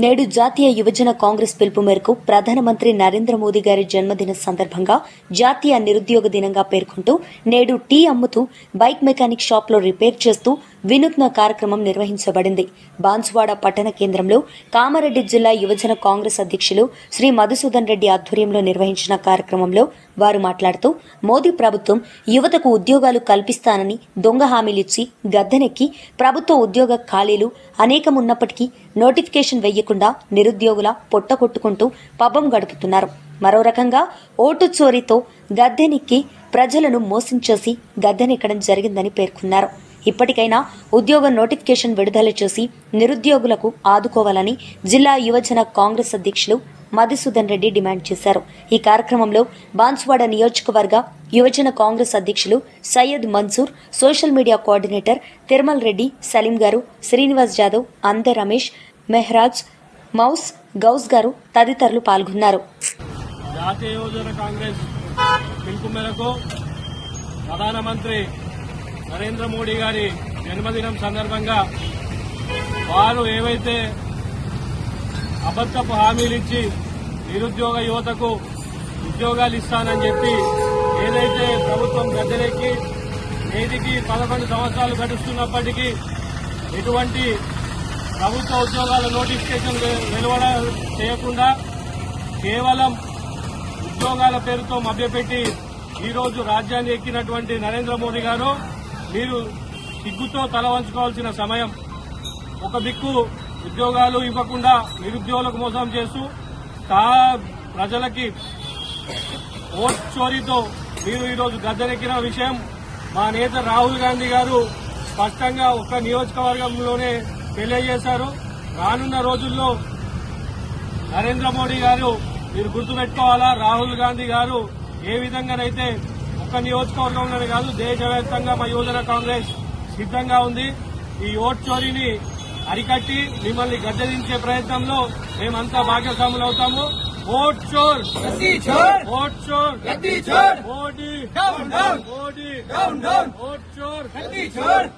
నేడు జాతీయ యువజన కాంగ్రెస్ పిలుపు మేరకు ప్రధానమంత్రి నరేంద్ర మోదీ గారి జన్మదిన సందర్భంగా జాతీయ నిరుద్యోగ దినంగా పేర్కొంటూ నేడు టీ అమ్ముతూ బైక్ మెకానిక్ షాప్లో రిపేర్ చేస్తూ వినూత్న కార్యక్రమం నిర్వహించబడింది. బాన్సువాడ పట్టణ కేంద్రంలో కామారెడ్డి జిల్లా యువజన కాంగ్రెస్ అధ్యక్షులు శ్రీ మధుసూదన్ రెడ్డి ఆధ్వర్యంలో నిర్వహించిన కార్యక్రమంలో వారు మాట్లాడుతూ మోదీ ప్రభుత్వం యువతకు ఉద్యోగాలు కల్పిస్తానని దొంగ హామీలిచ్చి గద్దెనెక్కి ప్రభుత్వ ఉద్యోగ ఖాళీలు అనేకమున్నప్పటికీ నోటిఫికేషన్ వెయ్యకుండా నిరుద్యోగుల పొట్ట కొట్టుకుంటూ పబ్బం గడుపుతున్నారు. మరో రకంగా ఓటు చోరీతో గద్దెనెక్కి ప్రజలను మోసం చేసి గద్దెనెక్కడం జరిగిందని పేర్కొన్నారు. ఇప్పటికైనా ఉద్యోగ నోటిఫికేషన్ విడుదల చేసి నిరుద్యోగులకు ఆదుకోవాలని జిల్లా యువజన కాంగ్రెస్ అధ్యక్షులు మధుసూదన్ రెడ్డి డిమాండ్ చేశారు. ఈ కార్యక్రమంలో బాన్సువాడ నియోజకవర్గ యువజన కాంగ్రెస్ అధ్యక్షులు Syed Mansoor social media coordinator Tirumal Reddy Saleem garu Srinivas Jadhav అందే రమేష్ మెహ్రాజ్ మౌస్ గౌస్ గారు తదితరులు పాల్గొన్నారు. జాతీయ యువజన కాంగ్రెస్ పిలుపు మేరకు ప్రధానమంత్రి నరేంద్ర మోడీ గారి జన్మదినం సందర్భంగా వారు ఏవైతే అబద్దపు హామీలు ఇచ్చి నిరుద్యోగ యువతకు ఉద్యోగాలు ఇస్తానని చెప్పి ఏదైతే ప్రభుత్వం గద్దెలెక్కి నేటికి పదకొండు సంవత్సరాలు గడుస్తున్నప్పటికీ ఎటువంటి ప్రభుత్వ ఉద్యోగాల నోటిఫికేషన్ వెలువడ చేయకుండా కేవలం ఉద్యోగాల పేరుతో మభ్యపెట్టి ఈరోజు రాజ్యాన్ని ఎక్కినటువంటి నరేంద్ర మోడీ గారు మీరు సిగ్గుతో తల వంచుకోవాల్సిన సమయం. ఒక దిక్కు ఉద్యోగాలు ఇవ్వకుండా నిరుద్యోగులకు మోసం చేస్తూ తా ప్రజలకి ఓట్ చోరీతో మీరు ఈరోజు గద్దెనెక్కిన విషయం మా నేత రాహుల్ గాంధీ గారు స్పష్టంగా ఒక నియోజకవర్గంలోనే తెలియజేశారు. రానున్న రోజుల్లో నరేంద్ర మోడీ గారు మీరు గుర్తుపెట్టుకోవాలా? రాహుల్ గాంధీ గారు ఏ విధంగానైతే ఒక్క నియోజకవర్గంలోనే కాదు దేశవ్యాప్తంగా మా యువజన కాంగ్రెస్ సిద్ధంగా ఉంది. ఈ ఓట్ చోరీని అరికట్టి మిమ్మల్ని గద్దెదించే ప్రయత్నంలో మేమంతా భాగస్వాములు అవుతాము. ఓట్ చోర్! ఓట్ చోర్! మోడీ ఓట్ చోర్! చోర్!